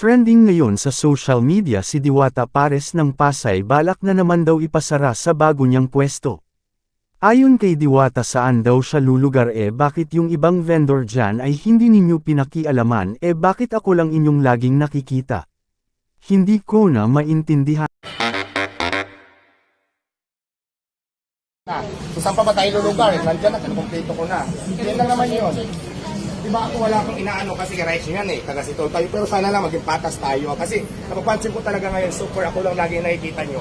Trending ngayon sa social media si Diwata Pares ng Pasay balak na naman daw ipasara sa bago niyang pwesto. Ayon kay Diwata saan daw siya lulugar eh bakit yung ibang vendor dyan ay hindi ninyo pinakialaman eh bakit ako lang inyong laging nakikita. Hindi ko na maintindihan. na. So saan pa ba tayo lulugar? Nandiyan na, kinukumpleto ko na. Yan lang naman yun. Di ba ako wala akong inaano kasi rights yan eh, taga-sitol tayo. Pero sana lang maging patas tayo. Kasi napapansin ko talaga ngayon, super ako lang lagi nakikita nyo.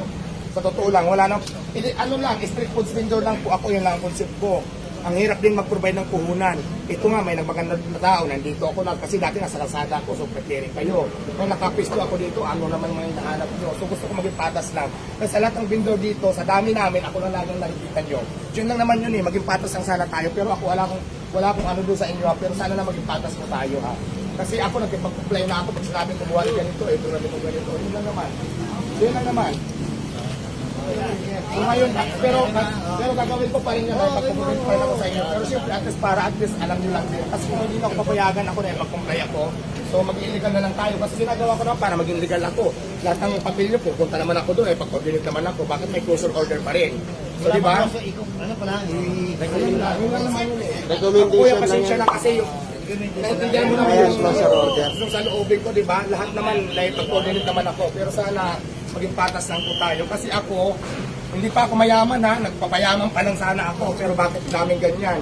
Sa totoo lang, wala hindi, ano lang, street food vendor lang po ako, yun lang ang concept ko. Ang hirap din mag-provide ng puhunan. Ito nga, may nagmaganda na tao, nandito ako na, kasi dati nasa kalsada ako, so preparing kayo. Kung nakapisto ako dito, ano naman mga hinahanap nyo. So gusto ko maging patas lang. Kasi lahat ng vendor dito, sa dami namin, ako lang laging nakikita nyo. Yun lang naman yun eh, maging patas lang sana tayo. Pero ako wala akong, wala akong ano doon sa inyo, ha. pero sana na maging patas mo tayo ha. Kasi ako nagpag-comply na ako pag sinabi buwan ganito, ito na ito ganito. Yun lang naman. Yun lang naman. So ngayon, pero, pero gagawin ko pa rin yun, oh, pag-comply pa rin ako sa inyo. Pero siyempre, at least para at least alam nyo lang din. Kasi kung hindi na ako papayagan ako na mag-comply ako, so mag-illegal na lang tayo. Kasi ginagawa ko naman para maging legal ako. Lahat ng papel nyo, pupunta naman ako doon, eh, pag-coordinate naman ako, bakit may closure order pa rin? So, di ba? Ano pala? Lang, lang naman yun eh. Recommendation Kuya, lang pasensya na kasi yung Naintindihan mo naman yung sa loobin ko, di ba? Lahat naman, naipag-coordinate naman ako. Pero sana, maging patas lang po tayo. Kasi ako, hindi pa ako mayaman ha, nagpapayaman pa lang sana ako. Pero bakit daming ganyan?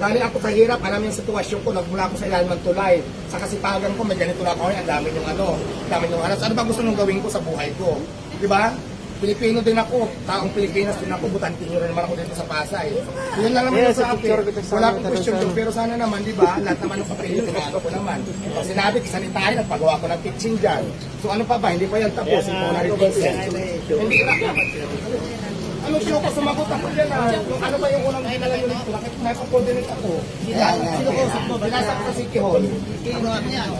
Dahil ako sa hirap, alam yung sitwasyon ko, nagmula ako sa ilalim ng tulay. Sa kasipagan ko, may ganito na ako, ang dami yung ano, ang dami yung alas. Ano ba gusto nung gawin ko sa buhay ko? Di ba? Pilipino din ako, taong Pilipinas din ako, butantino rin naman ako dito sa Pasay. Yun lang naman Yeah, yung sa sa akin. sa Wala akong ano, question sa- doon, pero sana naman, di ba, lahat naman ng papel yun, ko naman. Pag sinabi, sanitahin, nagpagawa ko ng kitchen dyan. So ano pa ba, hindi pa yan tapos, hindi ko na rin Hindi na. Ano siya ako sumagot ako dyan ah. Yung ano ba yung unang hinala yun dito? Bakit may pa-coordinate ako? Sino ko mo? Binasa ko sa City Hall.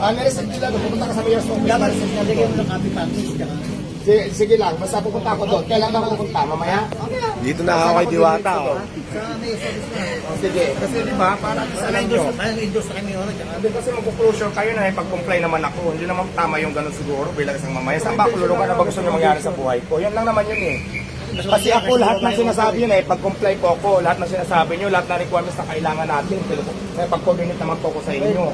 Ah, nareset nila doon. Pupunta ka sa mayor's office. Nareset nila doon. Sige, sige lang, basta pupunta ako doon. Kailan ako pupunta? Mamaya? Dito na ako kay Diwata. Oh. Sige, kasi di ba, para sa alam nyo. Hindi kasi magpo-closure kayo na pag-comply naman ako. Hindi naman tama yung ganun siguro bilang isang mamaya. Saan ba ako lulugar na ba gusto nyo mangyari sa buhay ko? Yan lang naman yun eh. Kasi ako lahat ng sinasabi nyo eh, pag-comply po ako, lahat ng sinasabi nyo, lahat ng requirements na kailangan natin, may pag-coordinate naman po ako sa inyo.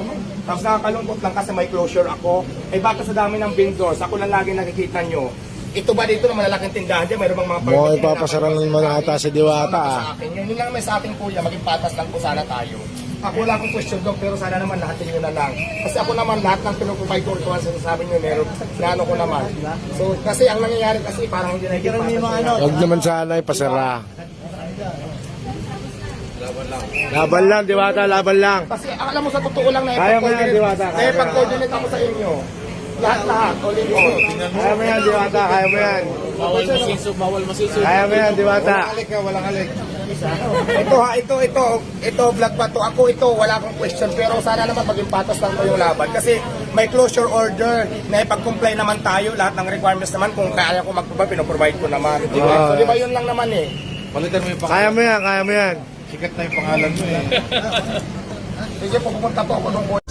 Tapos nakakalungkot lang kasi may closure ako. Eh baka sa dami ng vendors, ako lang lagi nakikita nyo. Ito ba dito na malalaking tindahan dyan? Mayroon bang mga Mukhang permit na ipapasara ng mga ata si Diwata. Ah. sa akin. Yun, lang naman sa akin kuya, maging patas lang po sana tayo. Ako wala akong question doon, pero sana naman lahat nyo na lang. Kasi ako naman lahat ng pinuprovide ko, kung ano sinasabi nyo, meron, plano ko naman. So, kasi ang nangyayari kasi parang hindi na yung mga ano. Huwag naman sana ipasara. Laban lang, Diwata, laban lang. Kasi alam mo sa totoo lang na Kaya mo yan, Diwata, kaya ipag-coordinate ako sa inyo. Lahat-lahat. All in all. Kaya mo yan, Diwata, kaya mo yan. Bawal masiso, bawal masiso. Kaya mo yan, Diwata. Alik ka, walang alik. ito ha, ito, ito, ito, vlog pa to. Ako ito, wala akong question. Pero sana naman maging patas lang ko yung laban. Kasi may closure order na ipag-comply naman tayo. Lahat ng requirements naman, kung kaya ko mag-provide, pinoprovide ko naman. Di ba? Ah. So, di ba yun lang naman eh. Palitan mo yung pangalan. Kaya mo yan, kaya mo yan. Sikat na yung pangalan mo eh. Sige, pupunta po ako doon.